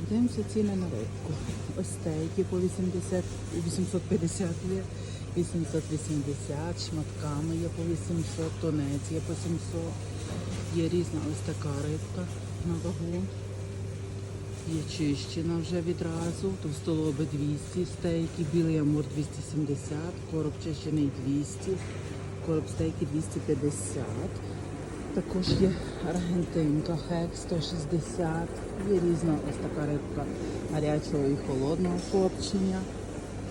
Так, дивимося ціни на рибку. Ось стейки по 80, 850 є, 880, шматками є по 800, тонець є по 700. Є різна ось така рибка на вагу. Є чищена вже відразу, товстолоби 200, стейки, білий амур 270, короб чищений 200, короб стейки 250. Також є аргентинка, хек 160, є різна ось така рибка гарячого і холодного копчення.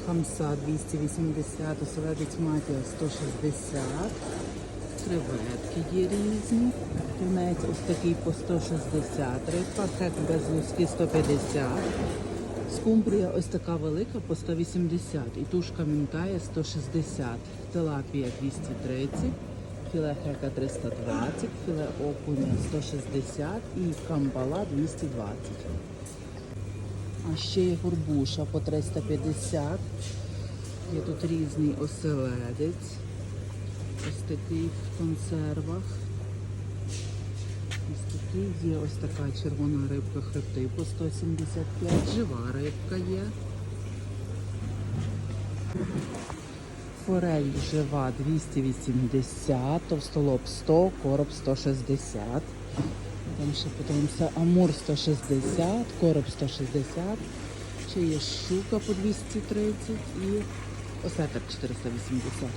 Хамса 280, оселедець матія 160, креветки є різні. Тунець ось такий по 160, рибка, хек без луски 150. Скумбрія ось така велика по 180 і тушка мінкає 160, тилапія 230, філе хека 320, філе окуня 160 і камбала 220. А ще є горбуша по 350. Є тут різний оселедець. Ось такий в консервах. Ось такий є ось така червона рибка хребти по 175. Жива рибка є. Форель жива 280, товстолоб 100, короб 160. Там ще подивимося, амур 160, короб 160. Ще є щука по 230 і осетр 480.